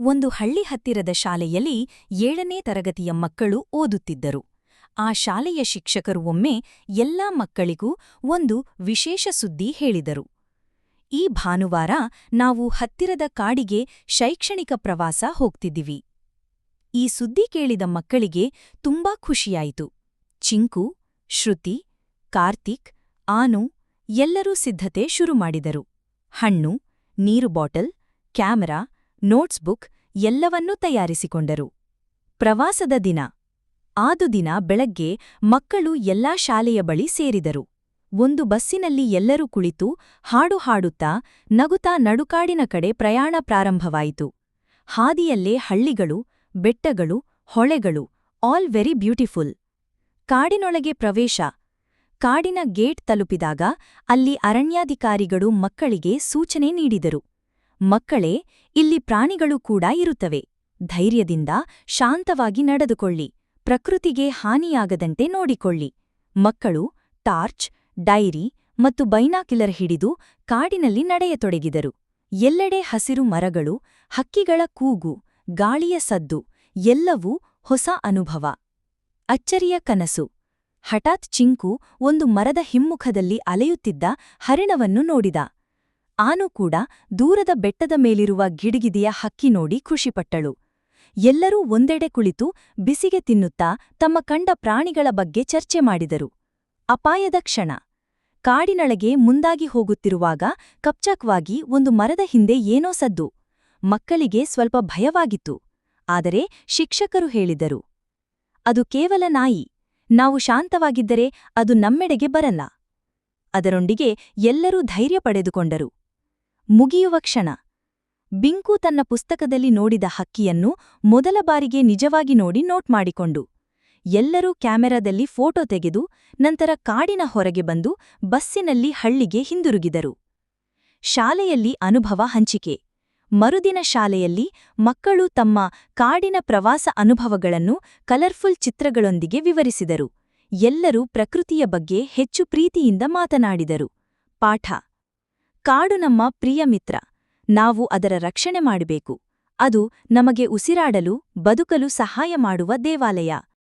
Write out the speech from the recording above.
ಒಂದು ಹಳ್ಳಿ ಹತ್ತಿರದ ಶಾಲೆಯಲ್ಲಿ ಏಳನೇ ತರಗತಿಯ ಮಕ್ಕಳು ಓದುತ್ತಿದ್ದರು. ಆ ಶಾಲೆಯ ಶಿಕ್ಷಕರು ಒಮ್ಮೆ ಎಲ್ಲಾ ಮಕ್ಕಳಿಗೂ ಒಂದು ವಿಶೇಷ ಸುದ್ದಿ ಹೇಳಿದರು. ಈ ಭಾನುವಾರ ನಾವು ಹತ್ತಿರದ ಕಾಡಿಗೆ ಶೈಕ್ಷಣಿಕ ಪ್ರವಾಸ ಹೋಗ್ತಿದ್ದೀವಿ. ಈ ಸುದ್ದಿ ಕೇಳಿದ ಮಕ್ಕಳಿಗೆ ತುಂಬಾ ಖುಷಿಯಾಯಿತು. ಚಿಂಕು, ಶ್ರುತಿ, ಕಾರ್ತಿಕ್, ಆನು ಎಲ್ಲರೂ ಸಿದ್ಧತೆ ಶುರು ಮಾಡಿದರು. ಹಣ್ಣು, ನೀರು ಬಾಟಲ್, ಕ್ಯಾಮರಾ ನೋಟ್ಸ್ ಬುಕ್ ಎಲ್ಲವನ್ನೂ ತಯಾರಿಸಿಕೊಂಡರು. ಪ್ರವಾಸದ ದಿನ. ಆದು ದಿನ ಬೆಳಗ್ಗೆ ಮಕ್ಕಳು ಎಲ್ಲಾ ಶಾಲೆಯ ಬಳಿ ಸೇರಿದರು. ಒಂದು ಬಸ್ಸಿನಲ್ಲಿ ಎಲ್ಲರೂ ಕುಳಿತು ಹಾಡು ಹಾಡುತ್ತಾ ನಗುತ್ತಾ ನಡುಕಾಡಿನ ಕಡೆ ಪ್ರಯಾಣ ಪ್ರಾರಂಭವಾಯಿತು. ಹಾದಿಯಲ್ಲೇ ಹಳ್ಳಿಗಳು, ಬೆಟ್ಟಗಳು, ಹೊಳೆಗಳು, ಆಲ್ ವೆರಿ ಬ್ಯೂಟಿಫುಲ್. ಕಾಡಿನೊಳಗೆ ಪ್ರವೇಶ. ಕಾಡಿನ ಗೇಟ್ ತಲುಪಿದಾಗ ಅಲ್ಲಿ ಅರಣ್ಯಾಧಿಕಾರಿಗಳು ಮಕ್ಕಳಿಗೆ ಸೂಚನೆ ನೀಡಿದರು. ಮಕ್ಕಳೇ, ಇಲ್ಲಿ ಪ್ರಾಣಿಗಳು ಕೂಡ ಇರುತ್ತವೆ. ಧೈರ್ಯದಿಂದ ಶಾಂತವಾಗಿ ನಡೆದುಕೊಳ್ಳಿ. ಪ್ರಕೃತಿಗೆ ಹಾನಿಯಾಗದಂತೆ ನೋಡಿಕೊಳ್ಳಿ. ಮಕ್ಕಳು, ಟಾರ್ಚ್, ಡೈರಿ ಮತ್ತು ಬೈನಾಕಿಲರ್ ಹಿಡಿದು ಕಾಡಿನಲ್ಲಿ ನಡೆಯತೊಡಗಿದರು. ಎಲ್ಲೆಡೆ ಹಸಿರು ಮರಗಳು, ಹಕ್ಕಿಗಳ ಕೂಗು, ಗಾಳಿಯ ಸದ್ದು, ಎಲ್ಲವೂ ಹೊಸ ಅನುಭವ. ಅಚ್ಚರಿಯ ಕನಸು. ಹಠಾತ್ ಚಿಂಕು ಒಂದು ಮರದ ಹಿಮ್ಮುಖದಲ್ಲಿ ಅಲೆಯುತ್ತಿದ್ದ ಹರಿಣವನ್ನು ನೋಡಿದ. ಆನು ಕೂಡ ದೂರದ ಬೆಟ್ಟದ ಮೇಲಿರುವ ಗಿಡಗಿದಿಯ ಹಕ್ಕಿ ನೋಡಿ ಖುಷಿಪಟ್ಟಳು. ಎಲ್ಲರೂ ಒಂದೆಡೆ ಕುಳಿತು ಬಿಸಿಗೆ ತಿನ್ನುತ್ತಾ ತಮ್ಮ ಕಂಡ ಪ್ರಾಣಿಗಳ ಬಗ್ಗೆ ಚರ್ಚೆ ಮಾಡಿದರು. ಅಪಾಯದ ಕ್ಷಣ. ಕಾಡಿನೊಳಗೆ ಮುಂದಾಗಿ ಹೋಗುತ್ತಿರುವಾಗ ಕಪ್ಚಕ್ವಾಗಿ ಒಂದು ಮರದ ಹಿಂದೆ ಏನೋ ಸದ್ದು. ಮಕ್ಕಳಿಗೆ ಸ್ವಲ್ಪ ಭಯವಾಗಿತ್ತು. ಆದರೆ ಶಿಕ್ಷಕರು ಹೇಳಿದರು. ಅದು ಕೇವಲ ನಾಯಿ. ನಾವು ಶಾಂತವಾಗಿದ್ದರೆ ಅದು ನಮ್ಮೆಡೆಗೆ ಬರಲ್ಲ. ಅದರೊಂದಿಗೆ ಎಲ್ಲರೂ ಧೈರ್ಯ ಪಡೆದುಕೊಂಡರು. ಮುಗಿಯುವ ಕ್ಷಣ. ಬಿಂಕು ತನ್ನ ಪುಸ್ತಕದಲ್ಲಿ ನೋಡಿದ ಹಕ್ಕಿಯನ್ನು ಮೊದಲ ಬಾರಿಗೆ ನಿಜವಾಗಿ ನೋಡಿ ನೋಟ್ ಮಾಡಿಕೊಂಡು. ಎಲ್ಲರೂ ಕ್ಯಾಮೆರಾದಲ್ಲಿ ಫೋಟೋ ತೆಗೆದು, ನಂತರ ಕಾಡಿನ ಹೊರಗೆ ಬಂದು ಬಸ್ಸಿನಲ್ಲಿ ಹಳ್ಳಿಗೆ ಹಿಂದಿರುಗಿದರು. ಶಾಲೆಯಲ್ಲಿ ಅನುಭವ ಹಂಚಿಕೆ. ಮರುದಿನ ಶಾಲೆಯಲ್ಲಿ ಮಕ್ಕಳು ತಮ್ಮ ಕಾಡಿನ ಪ್ರವಾಸ ಅನುಭವಗಳನ್ನು ಕಲರ್ಫುಲ್ ಚಿತ್ರಗಳೊಂದಿಗೆ ವಿವರಿಸಿದರು. ಎಲ್ಲರೂ ಪ್ರಕೃತಿಯ ಬಗ್ಗೆ ಹೆಚ್ಚು ಪ್ರೀತಿಯಿಂದ ಮಾತನಾಡಿದರು. ಪಾಠ. ಕಾಡು ನಮ್ಮ ಪ್ರಿಯ ಮಿತ್ರ. ನಾವು ಅದರ ರಕ್ಷಣೆ ಮಾಡಬೇಕು. ಅದು ನಮಗೆ ಉಸಿರಾಡಲು, ಬದುಕಲು ಸಹಾಯ ಮಾಡುವ ದೇವಾಲಯ.